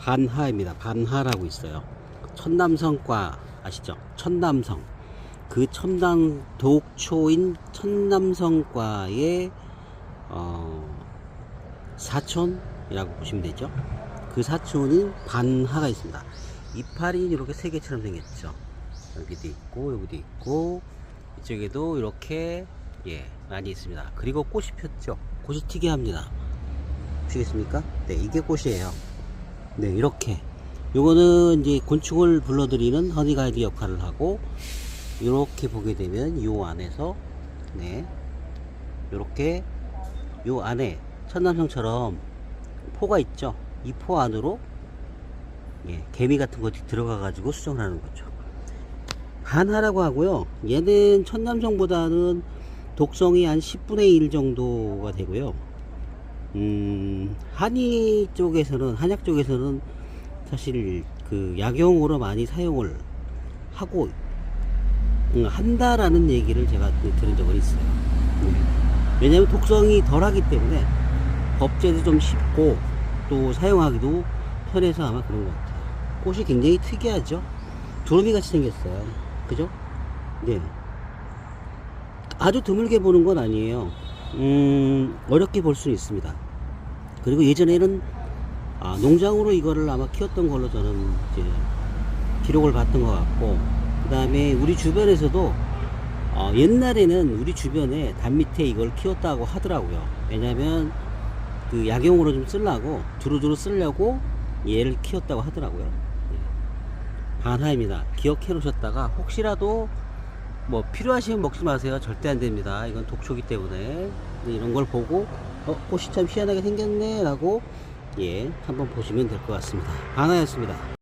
반하입니다. 반하라고 있어요. 천남성과 아시죠? 천남성. 그 첨단 독초인 천남성과의 어, 사촌이라고 보시면 되죠. 그 사촌인 반하가 있습니다. 이파리 이렇게 세 개처럼 생겼죠. 여기도 있고 여기도 있고 이쪽에도 이렇게 예 많이 있습니다. 그리고 꽃이 폈죠. 꽃이 특이합니다. 보시겠습니까? 네, 이게 꽃이에요. 네, 이렇게. 요거는 이제 곤충을 불러들이는 허니가이드 역할을 하고, 이렇게 보게 되면 요 안에서, 네, 요렇게, 요 안에 천남성처럼 포가 있죠. 이 포 안으로, 예, 개미 같은 것이 들어가 가지고 수정을 하는 거죠. 반하라고 하고요. 얘는 천남성보다는 독성이 한 10분의 1 정도가 되고요. 음, 한의 쪽에서는, 한약 쪽에서는 사실 그 약용으로 많이 사용을 하고 음, 한다라는 얘기를 제가 그 들은 적은 있어요. 네. 왜냐하면 독성이 덜하기 때문에 법제도 좀 쉽고 또 사용하기도 편해서 아마 그런 것 같아요. 꽃이 굉장히 특이하죠? 두루미 같이 생겼어요. 그죠? 네. 아주 드물게 보는 건 아니에요. 음, 어렵게 볼 수는 있습니다. 그리고 예전에는 아, 농장으로 이거를 아마 키웠던 걸로 저는 이제 기록을 봤던 것 같고, 그 다음에 우리 주변에서도 어, 옛날에는 우리 주변에 담 밑에 이걸 키웠다고 하더라고요. 왜냐면 그 약용으로 좀 쓰려고, 두루두루 쓰려고 얘를 키웠다고 하더라고요. 예. 반하입니다. 기억해 놓으셨다가 혹시라도 뭐 필요하시면 먹지 마세요. 절대 안 됩니다. 이건 독초기 때문에 근데 이런 걸 보고 어 꽃이 참 희한하게 생겼네 라고 예 한번 보시면 될 것 같습니다. 하나였습니다.